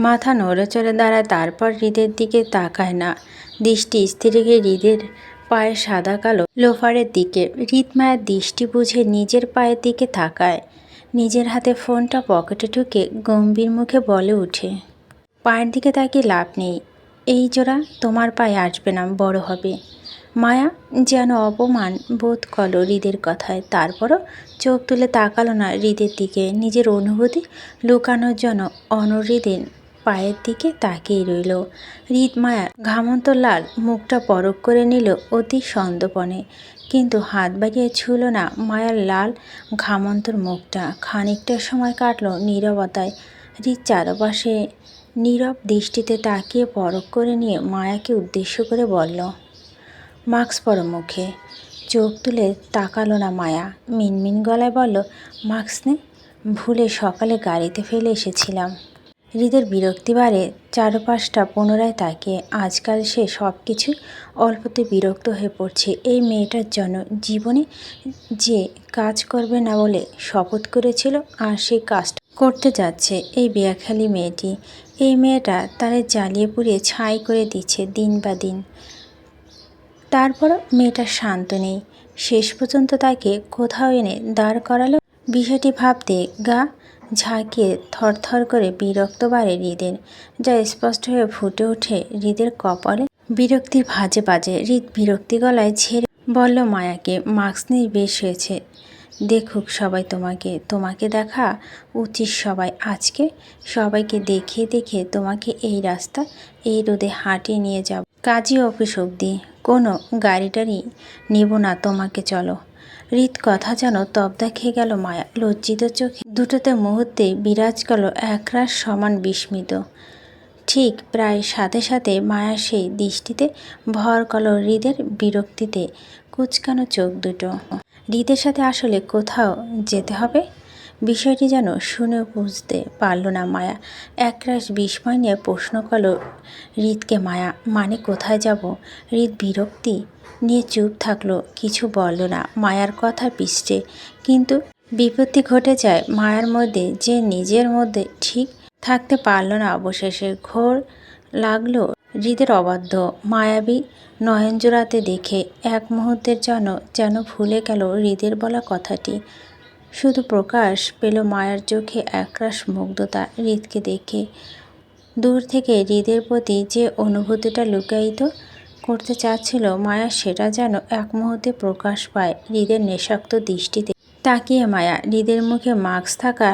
মাথা নড়ে চড়ে দাঁড়ায় তারপর হৃদের দিকে তাকায় না। দৃষ্টি স্থির হৃদের পায়ে সাদা কালো লোফারের দিকে হৃদ মায়ের দৃষ্টি বুঝে নিজের পায়ের দিকে তাকায়। নিজের হাতে ফোনটা পকেটে ঢুকে গম্ভীর মুখে বলে উঠে পায়ের দিকে তাকিয়ে লাভ নেই। এই জোড়া তোমার পায়ে আসবে না, বড় হবে। মায়া যেন অপমান বোধ করল হৃদের কথায়। তারপরও চোখ তুলে তাকালো না হৃদের দিকে। নিজের অনুভূতি লুকানোর জন্য অনহৃদের পায়ের দিকে তাকিয়ে রইল। হৃদ মায়ার ঘামন্ত লাল মুখটা পরক করে নিল অতি সন্দপনে কিন্তু হাত বাড়িয়ে ছুল না মায়ার লাল ঘামন্তর মুখটা। খানিকটা সময় কাটল নীরবতায়। হৃদ চারপাশে নীরব দৃষ্টিতে তাকিয়ে পরক করে নিয়ে মায়াকে উদ্দেশ্য করে বলল, মাস্ক পরো মুখে। চোখ তুলে তাকালো না মায়া। মিনমিন গলায় বলল, মাস্ক নে। ভুলে সকালে গাড়িতে ফেলে এসেছিলাম। হৃদের বিরক্তি বাড়ে, চারপাশটা পুনরায় তাকিয়ে আজকাল সে সব কিছু অল্পতে বিরক্ত হয়ে পড়ছে। এই মেয়েটার জন্য জীবনে যে কাজ করবে না বলে শপথ করেছিল, আর সেই কাজটা করতে যাচ্ছে এই বেয়াখালি মেয়েটি। এই মেয়েটা তারে জ্বালিয়ে পুড়িয়ে ছাই করে দিচ্ছে দিন বা দিন। তারপরও মেয়েটা শান্ত নেই। শেষ পর্যন্ত তাকে কোথাও এনে দাঁড় করালো বিষয়টি ভাবতে গা ঝাঁকিয়ে থরথর করে বিরক্ত বাড়ে হৃদের, যা স্পষ্ট হয়ে ফুটে ওঠে হৃদের কপালে। বিরক্তির ভাজে বাজে, হৃদ বিরক্তি গলায় ছেড়ে বলল, মায়াকে, মাস্ক নিয়ে বেশ হয়েছে। দেখুক সবাই তোমাকে তোমাকে দেখা উচিত সবাই। আজকে সবাইকে দেখিয়ে দেখে তোমাকে এই রাস্তা, এই রোদে হাঁটিয়ে নিয়ে যাব। কাজী অফিস অবধি, কোনো গাড়ি টাড়ি নেব না, তোমাকে চলো। হৃদ কথা যেন তবদা খেয়ে গেল মায়া। লজ্জিত চোখে দুটোতে মুহূর্তে বিরাজ করল একরাশ সমান বিস্মিত। ঠিক প্রায় সাথে সাথে মায়া সেই দৃষ্টিতে ভর করল হৃদের বিরক্তিতে, কুচকানো চোখ দুটো। হৃদের সাথে আসলে কোথাও যেতে হবে? বিষয়টি যেন শুনে বুঝতে পারল না মায়া। একরাশ বিস্ময় নিয়ে প্রশ্ন করল হৃদকে মায়া মানে কোথায় যাব? হৃদ বিরক্তি? নিয়ে চুপ থাকল, কিছু বলল না। মায়ার কথা পিষ্টে। কিন্তু বিপত্তি ঘটে যায় মায়ার মধ্যে, যে নিজের মধ্যে ঠিক থাকতে পারল না অবশেষে। ঘোর লাগল হৃদের অবাধ্য। মায়াবী নয়নজোড়াতে দেখে এক মুহূর্তের জন্য যেন ভুলে গেল হৃদের বলা কথাটি। শুধু প্রকাশ পেল মায়ার চোখে একরাশ মুগ্ধতা। হৃদকে দেখে দূর থেকে হৃদের প্রতি যে অনুভূতিটা লুকায়িত করতে চাচ্ছিল, মায়া সেটা যেন এক মুহূর্তে প্রকাশ পায় হৃদের নেশাক্ত দৃষ্টিতে। তাকিয়ে মায়া, হৃদের মুখে মাস্ক থাকা,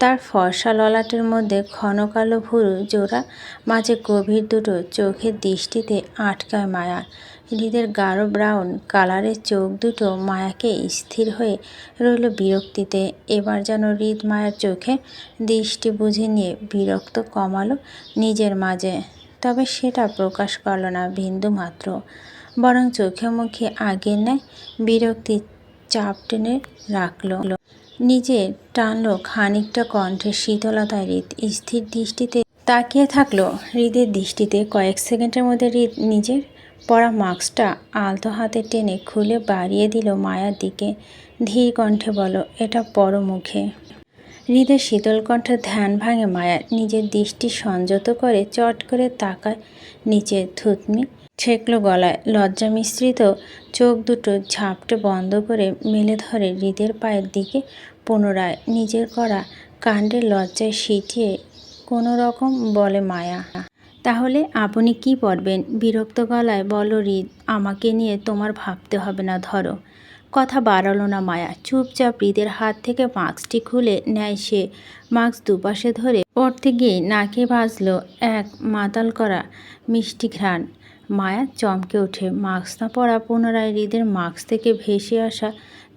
তার ফর্সা ললাটের মধ্যে ঘন কালো ভুরু, জোড়া মাঝে গভীর দুটো চোখের দৃষ্টিতে আটকায় মায়া। হৃদের গাঢ় ব্রাউন কালারের চোখ দুটো মায়াকে স্থির হয়ে রইল বিরক্তিতে। এবার যেন হৃদ মায়ার চোখে দৃষ্টি বুঝে নিয়ে বিরক্ত কমালো নিজের মাঝে। তবে সেটা প্রকাশ করল না বিন্দু মাত্র। বরং চোখে মুখে আগের নেয় বিরক্তি চাপ টেনে রাখল। নিজে টানলো খানিকটা কণ্ঠে শীতলতায় হৃদ স্থির দৃষ্টিতে তাকিয়ে থাকল হৃদের দৃষ্টিতে। কয়েক সেকেন্ডের মধ্যে হৃদ নিজের পরা মাস্কটা আলতো হাতে টেনে খুলে বাড়িয়ে দিল মায়ার দিকে। ধীর কণ্ঠে বলো এটা পর মুখে হৃদের শীতল কণ্ঠে ধ্যান ভাঙে মায়া। নিজের দৃষ্টি সংযত করে চট করে তাকায় নিচে থুতনি ছেকলো গলায়। লজ্জা মিশ্রিত চোখ দুটো ঝাপটে বন্ধ করে মেলে ধরে হৃদের পায়ের দিকে পুনরায়। নিজের করা কাণ্ডের লজ্জায় সিটিয়ে কোনো রকম বলে মায়া। তাহলে আপনি কি পড়বেন? বিরক্ত গলায় বলো হৃদ, আমাকে নিয়ে তোমার ভাবতে হবে না, ধরো। কথা বাড়ালো না মায়া। চুপচাপ হৃদের হাত থেকে মাস্কটি খুলে নেয় সে। মাস্ক দুপাশে ধরে পড়তে গিয়ে নাকে বাজলো এক মাতাল করা মিষ্টি ঘ্রাণ। মায়া চমকে ওঠে। মাস্ক না পরা পুনরায় হৃদের মাস্ক থেকে ভেসে আসা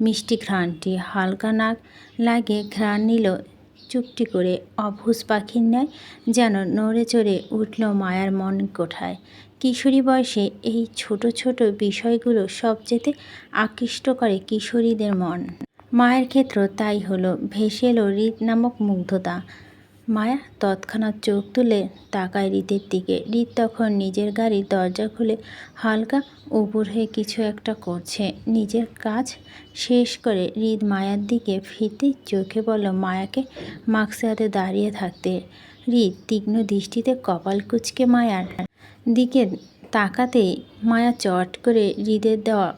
মিষ্টি ঘ্রাণটি। হালকা নাক লাগে ঘ্রাণ নিল। চুপটি করে অভুজ পাখির ন্যায় যেন নড়ে চড়ে উঠল মায়ার মন কোঠায়। কিশোরী বয়সে এই ছোট ছোট বিষয়গুলো সবচেয়ে আকৃষ্ট করে কিশোরীদের মন। মায়ের ক্ষেত্র তাই হলো ভেসে এলো হৃদ নামক মুগ্ধতা। মায়া তৎক্ষণাৎ চোখ তুলে তাকায় রীতের দিকে। রীত তখন নিজের গাড়ির দরজা খুলে হালকা উপর হয়ে কিছু একটা করছে। নিজের কাজ শেষ করে হৃদ মায়ার দিকে ফিরতে চোখে বলল মায়াকে মাস্কে হাতে দাঁড়িয়ে থাকতে। হৃদ তীক্ষ্ণ দৃষ্টিতে কপাল কুচকে মায়ার দিকে তাকাতেই মায়া চট করে হৃদের দেওয়া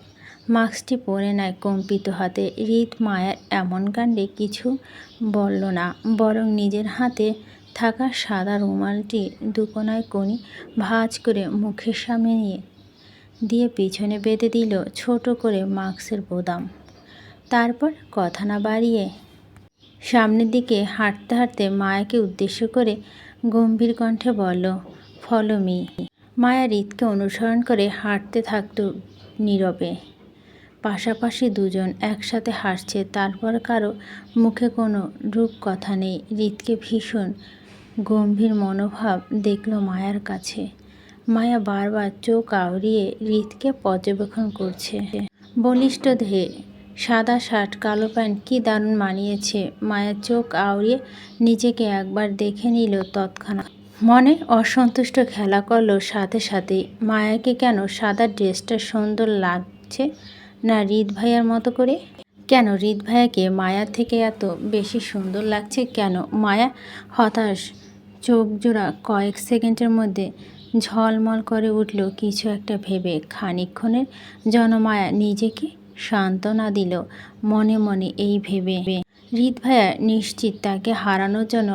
মাস্কটি পরে নেয় কম্পিত হাতে। হৃদ মায়ার এমন কাণ্ডে কিছু বলল না, বরং নিজের হাতে থাকা সাদা রুমালটি দুকোনায় কোণে ভাঁজ করে মুখের সামনে নিয়ে দিয়ে পিছনে বেঁধে দিল ছোট করে মাস্কের বোদাম। তারপর কথা না বাড়িয়ে সামনের দিকে হাঁটতে হাঁটতে মায়াকে উদ্দেশ্য করে গম্ভীর কণ্ঠে বলল, ফলো মি। মায়া হৃদকে অনুসরণ করে হাঁটতে থাকতো নীরবে। পাশাপাশি দুজন একসাথে হাসছে, তারপর কারও মুখে কোনো রূপ কথা নেই। হৃদকে ভীষণ গম্ভীর মনোভাব দেখল মায়ার কাছে। মায়া বারবার চোখ আওড়িয়ে হৃদকে পর্যবেক্ষণ করছে। বলিষ্ঠ দেহে সাদা শার্ট, কালো প্যান্ট কি দারুণ মানিয়েছে। মায়ের চোখ আওড়িয়ে নিজেকে একবার দেখে নিল তৎক্ষণাৎ। মনে অসন্তুষ্ট খেলা করল সাথে সাথে। মায়াকে কেন সাদা ড্রেসটা সুন্দর লাগছে না হৃদ ভাইয়ার মতো করে? কেন হৃদ ভাইয়াকে মায়া থেকে এত বেশি সুন্দর লাগছে কেন? মায়া হতাশ চোখ জোড়া কয়েক সেকেন্ডের মধ্যে ঝলমল করে উঠল কিছু একটা ভেবে। খানিক্ষণের জনমায়া নিজেকে সান্ত্বনা দিল মনে মনে এই ভেবে। হৃদ ভাইয়া নিশ্চিত তাকে হারানোর জন্য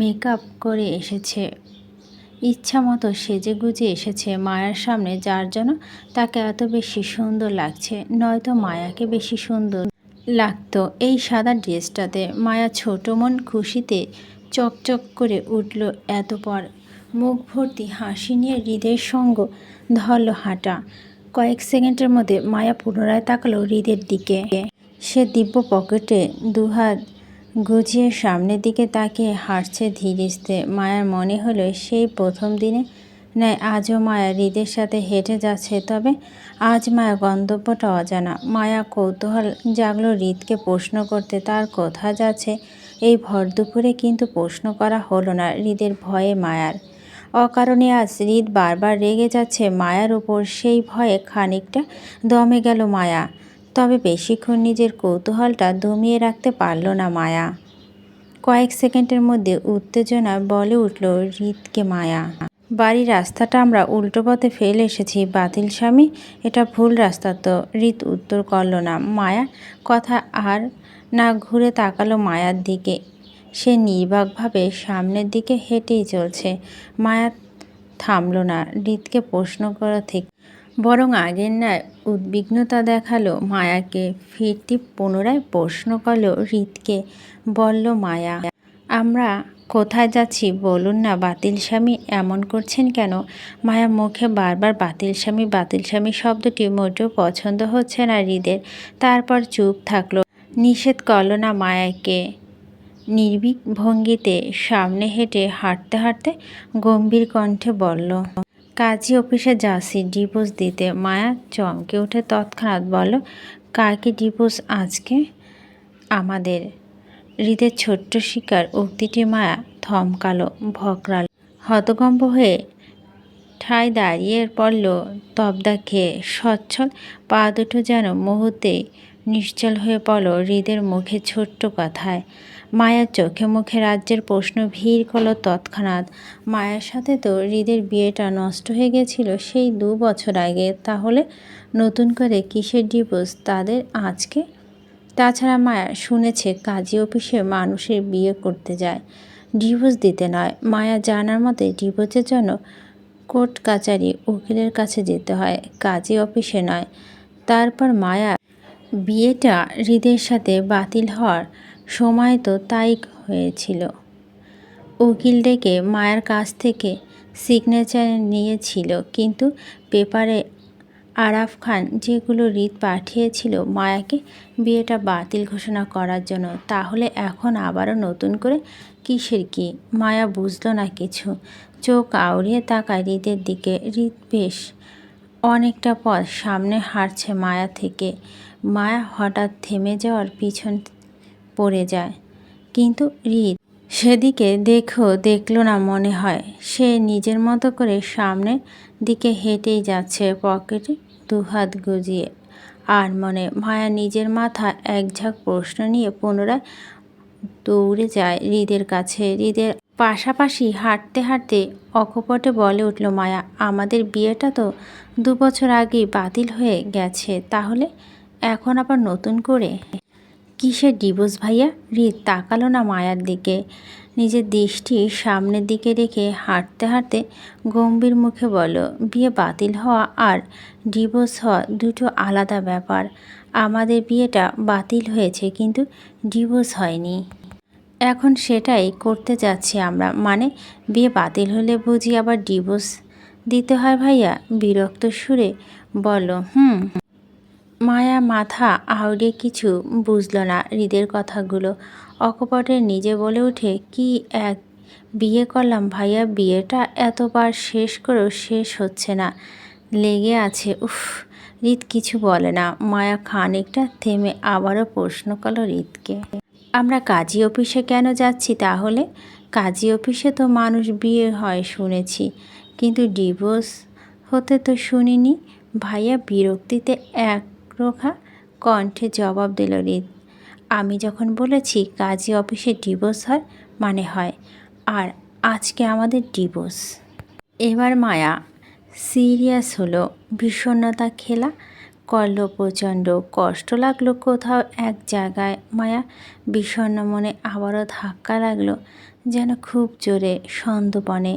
মেকআপ করে এসেছে। ইচ্ছা মতো সেজে গুজে এসেছে মায়ার সামনে, যার জন্য তাকে এত বেশি সুন্দর লাগছে। নয়তো মায়াকে বেশি সুন্দর লাগতো এই সাদা ড্রেসটাতে। মায়া ছোট মন খুশিতে চকচক করে উঠল এত পর। মুখ ভর্তি হাসি নিয়ে হৃদের সঙ্গ ধরল হাঁটা। কয়েক সেকেন্ডের মধ্যে মায়া পুনরায় তাকালো হৃদের দিকে। সে দিব্য পকেটে দুহাত গুছিয়ে সামনের দিকে তাকিয়ে হাঁটছে ধীরেস্তে। মায়ার মনে হলো সেই প্রথম দিনে ন্যায় আজও মায়া হৃদের সাথে হেঁটে যাচ্ছে, তবে আজ মায়া গন্তব্যটা অজানা। মায়া কৌতূহল জাগলো হৃদকে প্রশ্ন করতে, তার কোথা যাচ্ছে, এই ভর দুপুরে কিন্তু প্রশ্ন করা হলো না হৃদের ভয়ে মায়ার। অকারণে আজ হৃদ বারবার রেগে যাচ্ছে মায়ার উপর, সেই ভয়ে খানিকটা দমে গেল মায়া। তবে বেশিক্ষণ নিজের কৌতূহলটা দমিয়ে রাখতে পারল না মায়া। কয়েক সেকেন্ডের মধ্যে উত্তেজনা বলে উঠল হৃদকে মায়া। বাড়ির রাস্তাটা আমরা উল্টো পথে ফেলে এসেছি, বাতিল স্বামী, এটা ভুল রাস্তা তো। হৃদ উত্তর করল না। মায়া কথা আর না ঘুরে তাকালো মায়ার দিকে। সে নির্বাকভাবে সামনের দিকে হেঁটেই চলছে। মায়া থামল না। হৃদকে প্রশ্ন করা থেকে বরং আগের ন্যায় উদ্বিগ্নতা দেখাল মায়াকে, ফিরতি পুনরায় প্রশ্ন করল হৃদকে, বলল, মায়া, আমরা কোথায় যাচ্ছি? বলুন না বাতিল স্বামী এমন করছেন কেন? মায়া মুখে বারবার বাতিল স্বামী বাতিল স্বামী শব্দটি মোটেও পছন্দ হচ্ছে না হৃদের। তারপর চুপ থাকল। নিষেধ করল না মায়াকে। নির্ভীক ভঙ্গিতে সামনে হেঁটে হাঁটতে হাঁটতে গম্ভীর কণ্ঠে বলল কাজী অফিসে যাচ্ছি ডিভোর্স দিতে। মায়া চমকে উঠে তৎক্ষণাৎ বলল কাকে ডিভোর্স আজকে? আমাদের। হৃদের ছোট্ট শিকার উক্তিটি মায়া থমকালো ভকরাল হতকম্প হয়ে ঠায় দাঁড়িয়ে পড়ল, তবদা খেয়ে। সচ্ছল, পা দুটো যেন মুহূর্তে নিশ্চল হয়ে পড়ল হৃদের মুখে ছোট্ট কথায়। মায়ার চোখে মুখে রাজ্যের প্রশ্ন ভিড় করল তৎক্ষণাৎ। মায়ের সাথে তো হৃদের বিয়েটা নষ্ট হয়ে গেছিল সেই দু বছর আগে। তাহলে নতুন করে কিসের ডিভোর্স তাদের আজকে? তাছাড়া মায়া শুনেছে কাজী অফিসে মানুষের বিয়ে করতে যায়। ডিভোর্স দিতে নয়। মায়া জানার মতে ডিভোর্সের জন্য কোর্ট কাচারি উকিলের কাছে যেতে হয়, কাজী অফিসে নয়। তারপর মায়া বিয়েটা হৃদের সাথে বাতিল হওয়ার সময় তো তাই হয়েছিল। উকিল ডেকে মায়ের কাছ থেকে সিগনেচার নিয়েছিল, কিন্তু পেপারে আরাফ খান যেগুলো রিট পাঠিয়েছিল মায়াকে বিয়েটা বাতিল ঘোষণা করার জন্য, তাহলে এখন আবারও নতুন করে কিসের কি? মায়া বুঝলো না কিছু। চোখ আউড়িয়ে তাকায় হৃদের দিকে। হৃদ বেশ অনেকটা পথ সামনে হাঁটছে মায়া থেকে। মায়া হঠাৎ থেমে যাওয়ার পিছন পড়ে যায়। কিন্তু হৃদ সেদিকে দেখো দেখল না মনে হয়। সে নিজের মতো করে সামনের দিকে হেঁটেই যাচ্ছে পকেটে দুহাত গুজিয়ে। আর মনে মায়া নিজের মাথা এক ঝাঁক প্রশ্ন নিয়ে পুনরায় দৌড়ে যায় হৃদের কাছে। হৃদের পাশাপাশি হাঁটতে হাঁটতে অকপটে বলে উঠল, মায়া, আমাদের বিয়েটা তো দু বছর আগেই বাতিল হয়ে গেছে, তাহলে এখন আবার নতুন করে? কিসের ডিভোর্স ভাইয়া? রিত তাকালো না মায়ার দিকে। নিজের দৃষ্টি সামনের দিকে রেখে হাঁটতে হাঁটতে গম্ভীর মুখে বলল, বিয়ে বাতিল হওয়া আর ডিভোর্স হওয়া দুটো আলাদা ব্যাপার। আমাদের বিয়েটা বাতিল হয়েছে কিন্তু ডিভোর্স হয়নি। এখন সেটাই করতে যাচ্ছি আমরা। মানে বিয়ে বাতিল হলে বুঝি আবার ডিভোর্স দিতে হয় ভাইয়া? বিরক্ত সুরে বলো হুম। মায়া, মাথা আউড়ে কিছু বুঝল না হৃদের কথাগুলো। অকপটে নিজে বলে ওঠে, কি এক বিয়ে করলাম ভাইয়া, বিয়েটা এতবার শেষ করেও শেষ হচ্ছে না। লেগে আছে, উফ, হৃদ কিছু বলে না। মায়া খানিকটা থেমে আবারও প্রশ্ন করল হৃদকে। আমরা কাজী অফিসে কেন যাচ্ছি তাহলে? কাজী অফিসে তো মানুষ বিয়ে হয় শুনেছি, কিন্তু ডিভোর্স হতে তো শুনিনি। ভাইয়া বিরক্তিতে এক রোখা কণ্ঠে জবাব দিল রিত আমি যখন বলেছি কাজী অফিসে ডিভোর্স হয় মানে হয়। আর আজকে আমাদের ডিভোর্স। এবার মায়া, সিরিয়াস হলো, বিষণ্ণতা খেলা করল প্রচণ্ড কষ্ট লাগল কোথাও এক জায়গায়। মায়া বিষণ্ণ মনে আবারও ধাক্কা লাগল, যেন খুব জোরে সন্দপনে।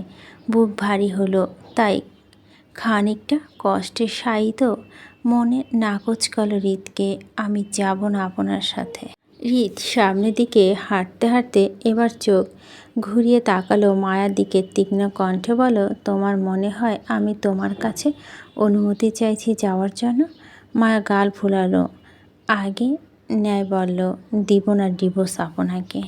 বুক ভারী হলো, তাই খানিকটা কষ্টে শায়িত মনে নাকচ করল রিতকে আমি যাব না আপনার সাথে। রিত সামনের দিকে হাঁটতে হাঁটতে এবার চোখ ঘুরিয়ে তাকালো মায়ার দিকে তীক্ষ্ণ কণ্ঠে বলো, তোমার মনে হয় আমি তোমার কাছে অনুমতি চাইছি যাওয়ার জন্য? মায়া গাল ফুলালো। আগে ন্যায় বলল, দিব না ডিভোর্স আপনাকে।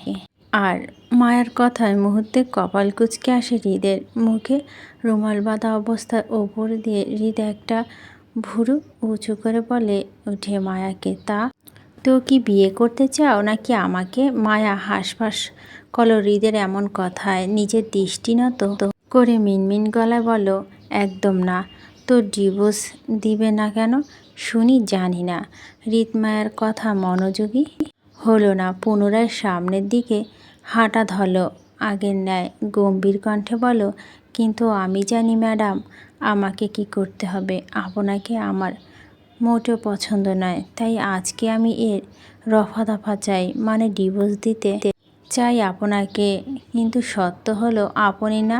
আর মায়ার কথায় মুহূর্তে কপাল কুচকে আসে হৃদের। মুখে রুমাল বাঁধা অবস্থায় ওপর দিয়ে হৃদ একটা ভুরু উঁচু করে বলে উঠে মায়াকে, তা? তো কি বিয়ে করতে চাও নাকি আমাকে? মায়া হাসফাস কল হৃদের এমন কথায় নিজের দৃষ্টি নত করে মিনমিন গলায় বলো একদম না, তো ডিভোর্স দিবে না কেন? শুনি, জানি না। হৃদমায়ার কথা মনোযোগী হলো না, পুনরায় সামনের দিকে হাঁটা ধরল। আগের ন্যায় গম্ভীর কণ্ঠে বলো কিন্তু আমি জানি, ম্যাডাম, আমাকে কি করতে হবে। আপনাকে আমার মোটেও পছন্দ নয়। তাই আজকে আমি এর রফা দফা চাই মানে ডিভোর্স দিতে চাই আপনাকে। কিন্তু সত্য হলো, আপনি না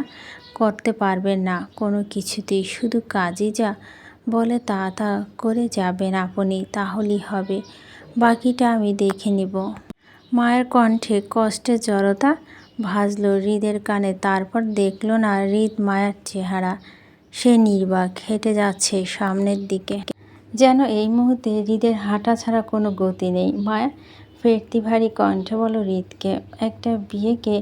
করতে পারবেন না। কোনো কিছুতেই শুধু কাজই যা বলে তা তা করে যাবেন আপনি, তাহলেই হবে। বাকিটা আমি দেখে নিব। মায়ের কণ্ঠে কষ্টের জড়তা ভাজল হৃদের কানে, তারপর দেখল না হৃদ মায়ার চেহারা। সে নির্বাক, হেঁটে যাচ্ছে সামনের দিকে। যেন এই মুহূর্তে হৃদের হাঁটা ছাড়া কোনো গতি নেই। মায়া ফেরতি ভারী কণ্ঠে বলো হৃদকে, একটা বিয়েকে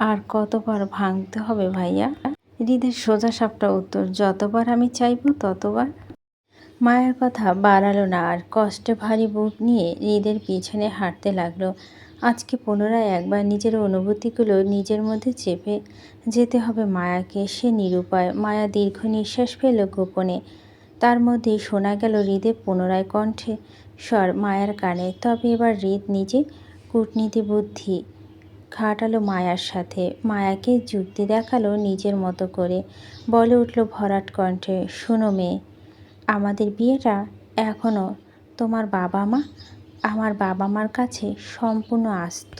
আর কতবার ভাঙতে হবে ভাইয়া? হৃদের সোজা সাপটা উত্তর, যতবার আমি চাইব ততবার মায়ের কথা বাড়ালো না আর কষ্টে ভারী বুক নিয়ে হৃদের পিছনে হাঁটতে লাগল। আজকে পুনরায় একবার নিজের অনুভূতিগুলো নিজের মধ্যে চেপে যেতে হবে মায়াকে, সে নিরুপায়। মায়া দীর্ঘ নিঃশ্বাস ফেল গোপনে। তার মধ্যে শোনা গেল হৃদে পুনরায় কণ্ঠে স্বর মায়ার কানে। তবে এবার হৃদ নিজে কূটনীতি বুদ্ধি খাটালো মায়ার সাথে। মায়াকে যুক্তি দেখাল নিজের মতো করে। বলে উঠল ভরাট কণ্ঠে, শুনো মেয়ে আমাদের বিয়েটা এখনও তোমার বাবা মা আমার বাবা মার কাছে সম্পূর্ণ আস্ত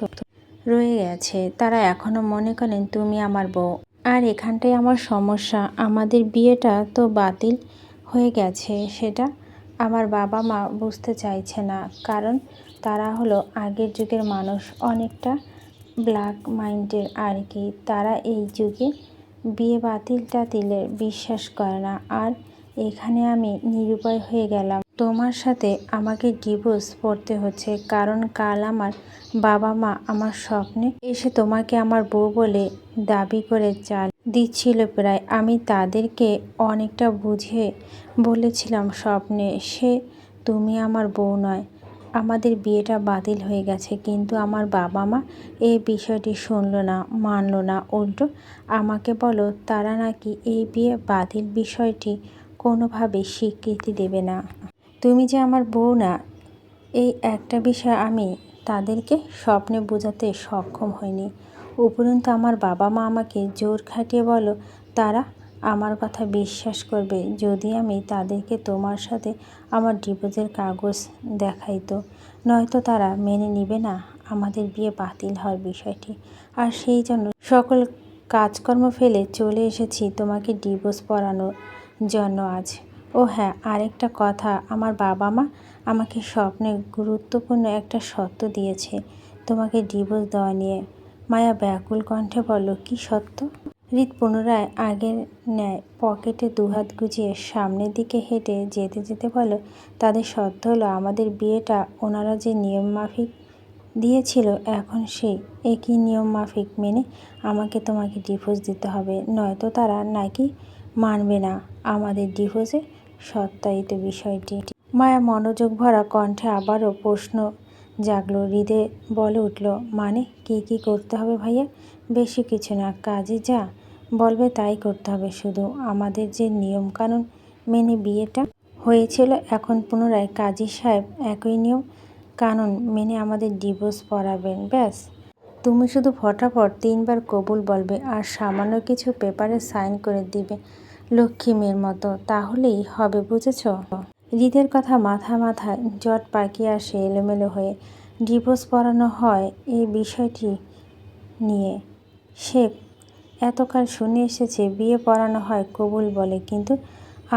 রয়ে গেছে। তারা এখনও মনে করেন তুমি আমার বউ। আর এখানটাই আমার সমস্যা, আমাদের বিয়েটা তো বাতিল হয়ে গেছে, সেটা আমার বাবা মা বুঝতে চাইছে না। কারণ তারা হলো আগের যুগের মানুষ, অনেকটা ব্ল্যাক মাইন্ডের আর কি। তারা এই যুগে বিয়ে বাতিল টাতিলের বিশ্বাস করে না। আর এখানে আমি নিরুপায় হয়ে গেলাম। তোমার সাথে আমাকে ডিভোর্স পড়তে হচ্ছে, কারণ কাল আমার বাবা মা আমার স্বপ্নে এসে তোমাকে আমার বউ বলে দাবি করে চাল দিচ্ছিল প্রায়। আমি তাদেরকে অনেকটা বুঝে বলেছিলাম স্বপ্নে, সে তুমি আমার বউ নয়, আমাদের বিয়েটা বাতিল হয়ে গেছে, কিন্তু আমার বাবা মা এই বিষয়টি শুনলো না, মানলো না। উল্টো আমাকে বলো, তারা নাকি এই বিয়ে বাতিল বিষয়টি কোনোভাবে স্বীকৃতি দেবে না। তুমি যে আমার বউ না, এই একটা বিষয় আমি তাদেরকে স্বপ্নে বোঝাতে সক্ষম হইনি। উপরন্তু আমার বাবা মা আমাকে জোর খাটিয়ে বলো তারা আমার কথা বিশ্বাস করবে যদি আমি তাদেরকে তোমার সাথে আমার ডিভোর্সের কাগজ দেখাইতো। নয়তো তারা মেনে নিবে না আমাদের বিয়ে বাতিল হওয়ার বিষয়টি। আর সেই জন্য সকল কাজকর্ম ফেলে চলে এসেছি তোমাকে ডিভোর্স পড়ানোর জন্য আজ ও হ্যাঁ আরেকটা কথা, আমার বাবা মা আমাকে স্বপ্নে গুরুত্বপূর্ণ একটা সত্য দিয়েছে। তোমাকে ডিভোর্স দেওয়া নিয়ে। মায়া ব্যাকুল কণ্ঠে বলল, কি সত্য? হৃদ পুনরায় আগের ন্যায় পকেটে দুহাত গুজিয়ে সামনের দিকে হেঁটে যেতে যেতে বলো তাদের সত্য হলো আমাদের বিয়েটা ওনারা যে নিয়ম মাফিক দিয়েছিল, এখন সেই একই নিয়ম মাফিক মেনে আমাকে তোমাকে ডিভোর্স দিতে হবে। নয়তো তারা নাকি মানবে না। আমাদের ডিভোর্সে সত্যায়িত বিষয়টি। মায়া মনোযোগ ভরা কণ্ঠে আবারও প্রশ্ন জাগলো। হৃদে বলে উঠল মানে কি কি করতে হবে ভাইয়া? বেশি কিছু না, কাজে যা। বলবে তাই করতে হবে। শুধু আমাদের যে নিয়মকানুন মেনে বিয়েটা হয়েছিল, এখন পুনরায় কাজী সাহেব একই নিয়ম কানুন মেনে আমাদের ডিভোর্স পড়াবেন, ব্যাস। তুমি শুধু ফটাফট তিনবার কবুল বলবে আর সামান্য কিছু পেপারে সাইন করে দিবে। লক্ষ্মী মেয়ের মতো, তাহলেই হবে, বুঝেছ? হৃদের কথা মাথা মাথা জট পাকিয়ে আসে এলোমেলো হয়ে ডিভোর্স পড়ানো হয় এই বিষয়টি নিয়ে। সে এতকাল শুনে এসেছে, বিয়ে পড়ানো হয় কবুল বলে, কিন্তু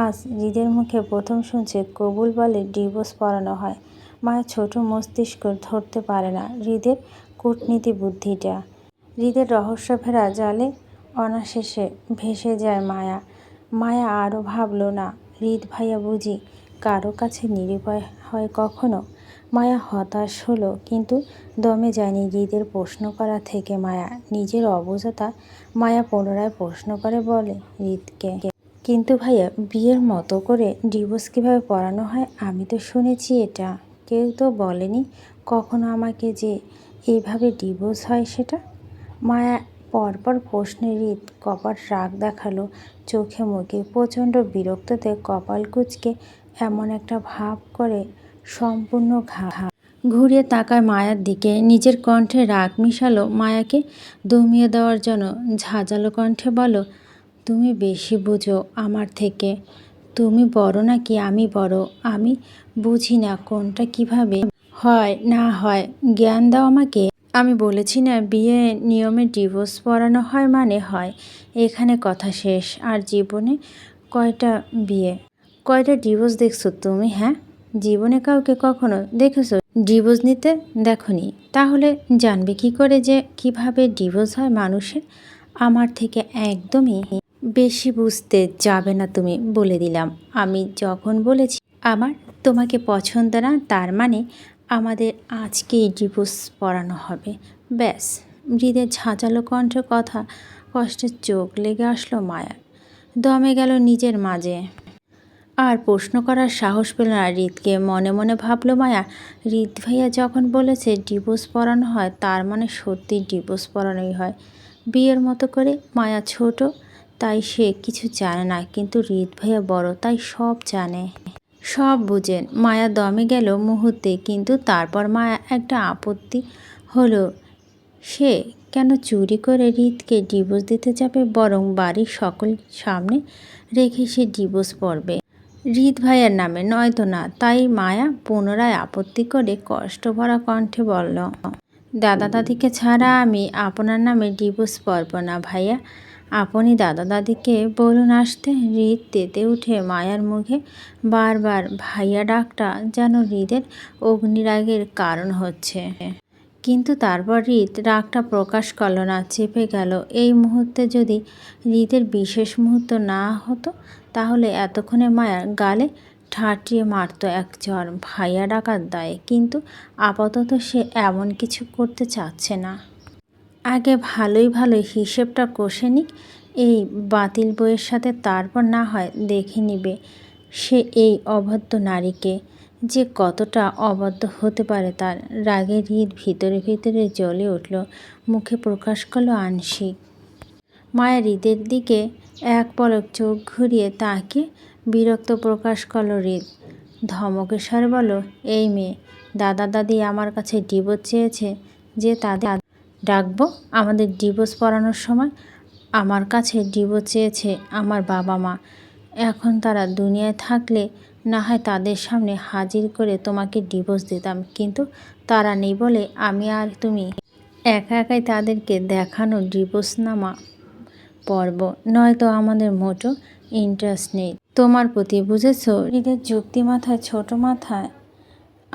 আজ হৃদের মুখে প্রথম শুনছে কবুল বলে ডিভোর্স পড়ানো হয়। মায়ের ছোট মস্তিষ্ক ধরতে পারে না হৃদের কূটনীতি বুদ্ধিটা। হৃদের রহস্য ফেরা জালে অনাশেষে ভেসে যায় মায়া। মায়া আরও ভাবল, না, হৃদ ভাইয়া বুঝি কারও কাছে নিরুপায় হয় কখনো? মায়া হতাশ হলো, কিন্তু দমে যায়নি হৃদের প্রশ্ন করা থেকে। মায়া নিজের অবুঝতা মায়া পুনরায় প্রশ্ন করে, বলে, হৃদকে? কিন্তু ভাইয়া, বিয়ের মতো করে ডিভোর্স কীভাবে পড়ানো হয়? আমি তো শুনেছি এটা। কেউ তো বলেনি কখনো আমাকে যে এইভাবে ডিভোর্স হয় সেটা? মায়া পরপর প্রশ্নে হৃদ কপাল রাগ দেখাল, চোখে মুখে প্রচণ্ড বিরক্ততে কপাল কুচকে এমন একটা ভাব করে সম্পূর্ণ ঘা ঘুরিয়ে তাকায় মায়ার দিকে। নিজের কণ্ঠে রাগ মিশালো মায়াকে। দমিয়ে দেওয়ার জন্য ঝাঁঝালো কণ্ঠে বলো, তুমি বেশি বুঝো আমার থেকে। তুমি বড় নাকি আমি বড়? আমি বুঝি না কোনটা কীভাবে হয় না হয়। জ্ঞান দাও আমাকে। আমি বলেছি না, বিয়ে নিয়মে ডিভোর্স পড়ানো হয় মানে হয়। এখানে কথা শেষ। আর জীবনে কয়টা বিয়ে? কয়টা ডিভোর্স দেখছ তুমি হ্যাঁ? জীবনে কাউকে কখনো দেখেছ? ডিভোর্স নিতে দেখনি। তাহলে জানবে কি করে যে কীভাবে ডিভোর্স হয় মানুষের? আমার থেকে একদমই বেশি বুঝতে যাবে না তুমি, বলে দিলাম। আমি যখন বলেছি, আমার তোমাকে পছন্দ না, তার মানে আমাদের আজকেই ডিভোর্স পড়ানো হবে। ব্যাস, হৃদের ঝাঁঝালো কণ্ঠে কথা কষ্টের চোখ লেগে আসলো মায়া দমে গেল নিজের মাঝে। আর প্রশ্ন করার সাহস পেল না হৃদকে। মনে মনে ভাবলো মায়া, হৃদ ভাইয়া যখন বলেছে ডিভোর্স পড়ানো হয়, তার মানে সত্যি ডিভোর্স পড়ানোই হয়। বিয়ের মতো করে মায়া ছোট, তাই সে কিছু জানে না, কিন্তু হৃদ ভাইয়া বড়, তাই সব জানে। সব বুঝেন। মায়া দমে গেল মুহূর্তে, কিন্তু তারপর মায়া একটা আপত্তি হলো, সে কেন চুরি করে হৃদকে ডিভোর্স দিতে যাবে? বরং বাড়ির সকল সামনে রেখে সে ডিভোর্স পড়বে। হৃদ ভাইয়ের নামে, নয়তো না। তাই মায়া পুনরায় আপত্তি করে কষ্ট ভরা কণ্ঠে বলল, দাদা দাদিকে ছাড়া আমি আপনার নামে ডিভোর্স পড়ব না ভাইয়া। আপনি দাদা দাদিকে বলুন, আসতে হৃদ তেতে উঠে মায়ার মুখে। বারবার, ভাইয়া ডাকটা যেন হৃদের অগ্নিরাগের কারণ হচ্ছে। কিন্তু তারপর হৃদ রাগটা প্রকাশ করল না, চেপে গেল। এই মুহূর্তে যদি হৃদের বিশেষ মুহূর্ত না হতো, তাহলে এতক্ষণে মায়ার গালে ঠাটিয়ে মারত এক জ্বর ভাইয়া ডাকার দায়ে, কিন্তু আপাতত সে এমন কিছু করতে চাচ্ছে না। আগে ভালোই ভালোই হিসেবটা কষে নিক, এই বাতিল বইয়ের সাথে তারপর না হয় দেখে নিবে সে এই অবাধ্য নারীকে। যে কতটা অবাধ্য হতে পারে তার। রাগের হৃদ ভিতরে ভিতরে জ্বলে উঠল, মুখে প্রকাশ করল আংশিক। মায়া হৃদের দিকে এক পলক চোখ ঘুরিয়ে তাকে বিরক্ত প্রকাশ করল হৃদ ধমকের স্বরে বলো এই মেয়ে, দাদা দাদি আমার কাছে ডিভোর্স চেয়েছে যে তাদের ডাকবো আমাদের ডিভোর্স পড়ানোর সময়। আমার কাছে ডিভোর্স চেয়েছে আমার বাবা মা। এখন তারা দুনিয়ায় থাকলে না হয় তাদের সামনে হাজির করে তোমাকে ডিভোর্স দিতাম, কিন্তু তারা নেই বলে আমি আর তুমি একা একাই তাদেরকে দেখানো ডিভোর্স নামা পর্ব নয়তো আমাদের মোটো ইন্টারেস্ট নেই। তোমার প্রতি বুঝেছ? হৃদের যুক্তি মাথায়, ছোট মাথায়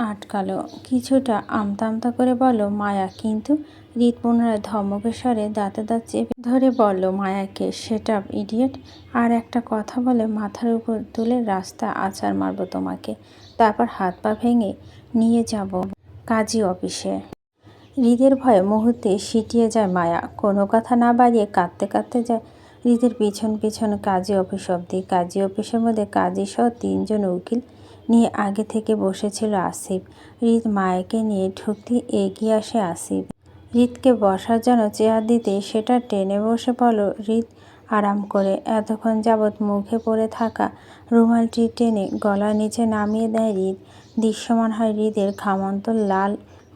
আটকালো। কিছুটা আমতা আমতা করে বলো, মায়া, কিন্তু হৃদ পুনরায় ধমকের স্বরে দাঁতে দাঁত চেপে ধরে বলল, মায়াকে, সেটা ইডিয়েট আর একটা কথা বলে মাথার উপর তুলে রাস্তা আচার মারবো তোমাকে। তারপর হাত পা ভেঙে নিয়ে যাব কাজী অফিসে। হৃদের ভয়ে মুহূর্তে সিটিয়ে যায় মায়া। কোনো কথা না বাড়িয়ে কাঁদতে কাঁদতে যায় হৃদের পিছন পিছন কাজী অফিস অব্দি কাজী অফিসের মধ্যে কাজী সহ তিনজন উকিল নিয়ে আগে থেকে বসেছিল আসিফ। হৃদ মায়াকে নিয়ে ঢুকতে এগিয়ে আসে আসিফ। হৃদকে বসার জন্য চেয়ার দিতে সেটা টেনে বসে পড়ল হৃদ আরাম করে। এতক্ষণ যাবৎ মুখে পড়ে থাকা রুমালটি টেনে গলার নিচে নামিয়ে দেয় হৃদ। দৃশ্যমান হয় হৃদের ঘামন্ত লাল,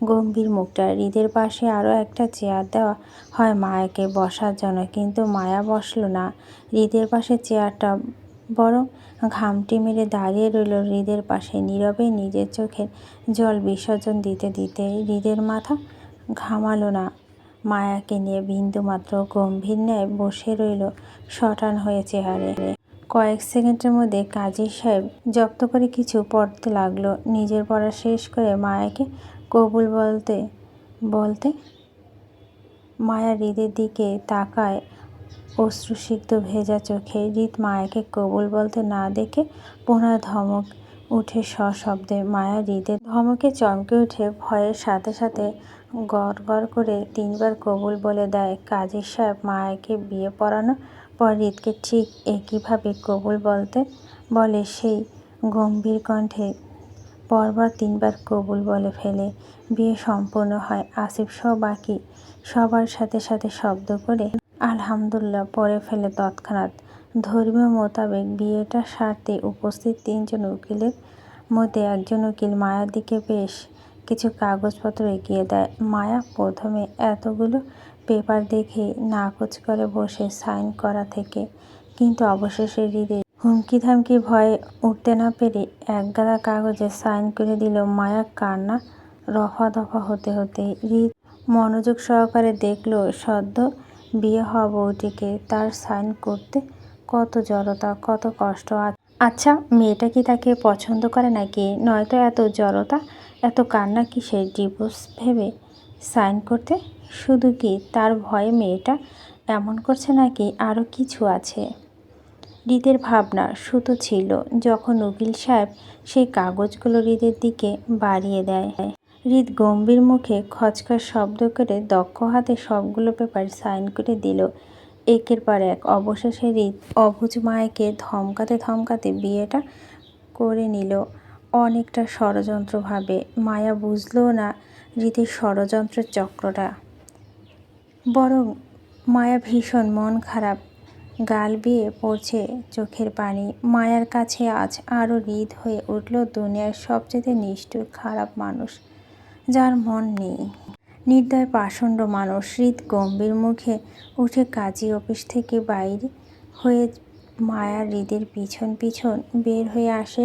গম্ভীর মুখটা। হৃদের পাশে আরও একটা চেয়ার দেওয়া হয় মায়াকে বসার জন্য, কিন্তু মায়া বসল না। হৃদের পাশে চেয়ারটা বরং ঘামটি মেরে দাঁড়িয়ে রইল হৃদের পাশে, নীরবে নিজের চোখের জল বিসর্জন দিতে দিতে। হৃদের মাথা ঘামালো না। মায়াকে নিয়ে বিন্দুমাত্র গম্ভীর ন্যায় বসে রইল শটান হয়ে চেহারে। কয়েক সেকেন্ডের মধ্যে কাজী সাহেব জব্দ করে কিছু পড়তে লাগল। নিজের পড়া শেষ করে মায়াকে কবুল বলতে বলতে মায়া হৃদের দিকে তাকায় অশ্রুসিক্ত ভেজা চোখে। হৃদ মায়াকে কবুল বলতে না দেখে পুনরায় ধমক উঠে সশব্দে। মায়া হৃদের ধমকে চমকে উঠে ভয়ের সাথে সাথে গড় গড় করে তিনবার কবুল বলে দেয়। কাজী সাহেব মায়াকে বিয়ে পড়ানো পর হৃদকে ঠিক একইভাবে কবুল বলতে বলে সেই গম্ভীর কণ্ঠে। পরবার তিনবার কবুল বলে ফেলে। বিয়ে সম্পূর্ণ হয়। আসিফ সহ বাকি সবার সাথে সাথে শব্দ করে আলহামদুল্লাহ পরে ফেলে তৎক্ষণাৎ। ধর্মীয় মোতাবেক বিয়েটা সারতে উপস্থিত তিনজন উকিলের মধ্যে একজন উকিল মায়ার দিকে বেশ কিছু কাগজপত্র এগিয়ে দেয়। মায়া প্রথমে এতগুলো পেপার দেখে নাকচ করে বসে সাইন করা থেকে, কিন্তু অবশেষে হৃদে হুমকি ধামকি ভয়ে উঠতে না পেরে এক গাদা কাগজে সাইন করে দিল মায়া কান্না রফা দফা হতে হতে। হৃদ মনোযোগ সহকারে দেখল, সদ্য বিয়ে হওয়া বউটিকে তার সাইন করতে কত জড়তা, কত কষ্ট আচ্ছা মেয়েটা কি তাকে পছন্দ করে নাকি? নয়তো এত জড়তা এত কান্না কিসের? ডিভোর্স ভেবে সাইন করতে? শুধু কি তার ভয়ে মেয়েটা এমন করছে নাকি আরও কিছু আছে? হৃদের ভাবনা সুতো ছিল যখন উকিল সাহেব সেই কাগজগুলো হৃদের দিকে বাড়িয়ে দেয়। হৃদ গম্ভীর মুখে খচখচ শব্দ করে দক্ষ হাতে সবগুলো পেপার সাইন করে দিল। একের পর এক অবশেষে হৃদ অবুজ মায়েকে ধমকাতে ধমকাতে বিয়েটা করে নিল। অনেকটা ষড়যন্ত্রভাবে। মায়া বুঝলও না হৃদের ষড়যন্ত্রের চক্রটা। বরং মায়া ভীষণ মন খারাপ, গাল বিয়ে পড়ছে চোখের পানি। মায়ার কাছে আজ আরও হৃদ হয়ে উঠল দুনিয়ার সবচেয়ে নিষ্ঠুর খারাপ মানুষ, যার মন নেই। নির্দয় পাষণ্ড মানুষ, হৃদ গম্ভীর মুখে উঠে কাজী অফিস থেকে বাইরে হয়ে মায়ার হৃদের পিছন পিছন বের হয়ে আসে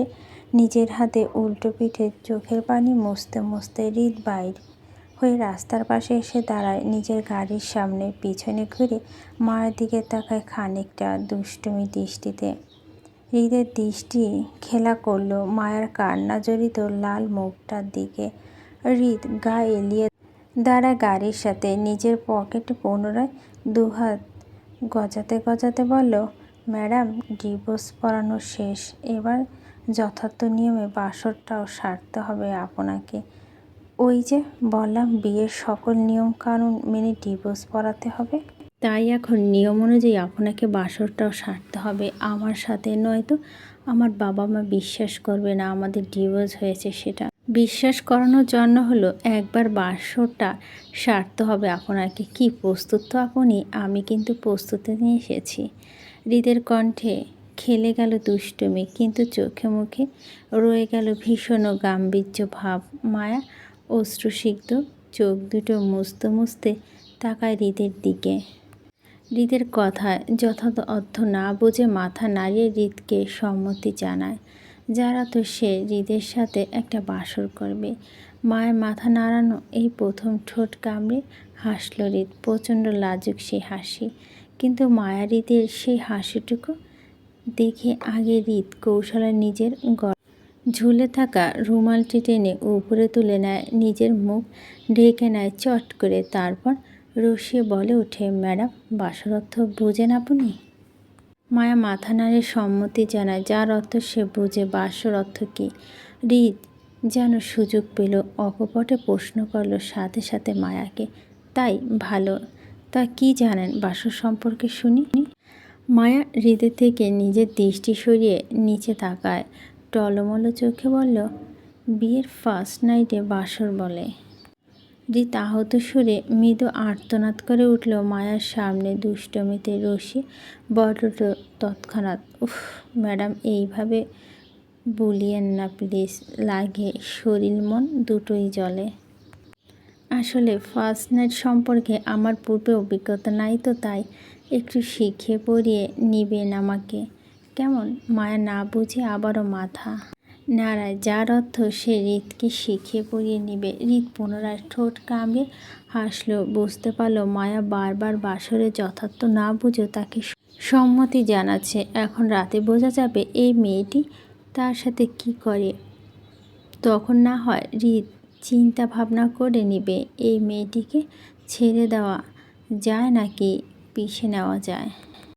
নিজের হাতে উল্টো পিঠে চোখের পানি মুছতে মুছতে হৃদ বাইর হয়ে রাস্তার পাশে এসে দাঁড়ায় নিজের গাড়ির সামনে। পিছনে ঘুরে মায়ের দিকে তাকায় খানিকটা দুষ্টুমি দৃষ্টিতে। হৃদের দৃষ্টি খেলা করল মায়ের কান্না জড়িত লাল মুখটার দিকে। হৃদ গা এলিয়ে দাঁড়ায় গাড়ির সাথে নিজের পকেটে পুনরায় দুহাত গজাতে গজাতে বলল, ম্যাডাম, ডিভোর্স পড়ানো শেষ। এবার যথার্থ নিয়মে বাসরটাও সারতে হবে আপনাকে। ওই যে বললাম, বিয়ের সকল নিয়ম কানুন মেনে ডিভোর্স পড়াতে হবে। তাই এখন নিয়ম অনুযায়ী আপনাকে বাসরটাও সারতে হবে। আমার সাথে নয়তো আমার বাবা মা বিশ্বাস করবে না আমাদের ডিভোর্স হয়েছে সেটা। বিশ্বাস করানোর জন্য হলো একবার বাসরটা সারতে হবে আপনাকে। কি প্রস্তুত তো আপনি? আমি কিন্তু প্রস্তুতি নিয়ে এসেছি। হৃদের কণ্ঠে খেলে গেল দুষ্টুমি, কিন্তু চোখে মুখে রয়ে গেল ভীষণ গাম্ভীর্য ভাব। মায়া অশ্রুসিগ্ধ চোখ দুটো মুছতে মুছতে তাকায় হৃদের দিকে। হৃদের কথায় যথাযথ অর্থ না বুঝে মাথা নাড়িয়ে হৃদকে সম্মতি জানায়। যারা তো সে হৃদের সাথে একটা বাসর করবে। মায়ের মাথা নাড়ানো এই প্রথম ঠোঁট কামড়ে হাসল হৃদ, প্রচণ্ড লাজুক সে হাসি। কিন্তু মায়া হৃদের সেই হাসিটুকু দেখে আগে হৃদ কৌশলে নিজের গলা ঝুলে থাকা রুমালটি টেনে উপরে তুলে নেয়। নিজের মুখ ঢেকে নেয় চট করে। তারপর রসিয়ে বলে ওঠে, ম্যাডাম, বাসর অর্থ বুঝেন আপনি? মায়া মাথা নাড়ে সম্মতি জানায়, যার অর্থ সে বুঝে, বাসর অর্থ কী? হৃদ যেন সুযোগ পেল, অকপটে প্রশ্ন করল সাথে সাথে মায়াকে, তাই ভালো, তা কি জানেন? বাসর সম্পর্কে শুনি। মায়া হৃদয় থেকে নিজের দৃষ্টি সরিয়ে নিচে তাকায়। টলমলো চোখে বলল, বিয়ের ফার্স্ট নাইটে বাসর বলে। হৃদ আহত সুরে মৃদু আর্তনাদ করে উঠল মায়ার সামনে দুষ্টমিতে রশি বড় তৎক্ষণাৎ, উফ, ম্যাডাম, এইভাবে বলিয়েন না প্লিজ, লাগে শরীর মন দুটোই জলে আসলে ফার্স্ট নাইট সম্পর্কে আমার পূর্বে অভিজ্ঞতা নাই তো তাই একটু শিখে পড়িয়ে নিবেন আমাকে। কেমন? মায়া না বুঝে আবারও মাথা নাড়ায়। যার অর্থ সে হৃদকে শিখে পড়িয়ে নিবে। হৃদ পুনরায় ঠোঁট কামড়ে হাসলো। বুঝতে পারল মায়া বারবার বাসরে যথার্থ না বুঝেও তাকে সম্মতি জানাচ্ছে। এখন রাতে বোঝা যাবে এই মেয়েটি তার সাথে কি করে। তখন না হয় হৃদ চিন্তা ভাবনা করে নিবে। এই মেয়েটিকে ছেড়ে দেওয়া যায় নাকি? পিষে নেওয়া যায়।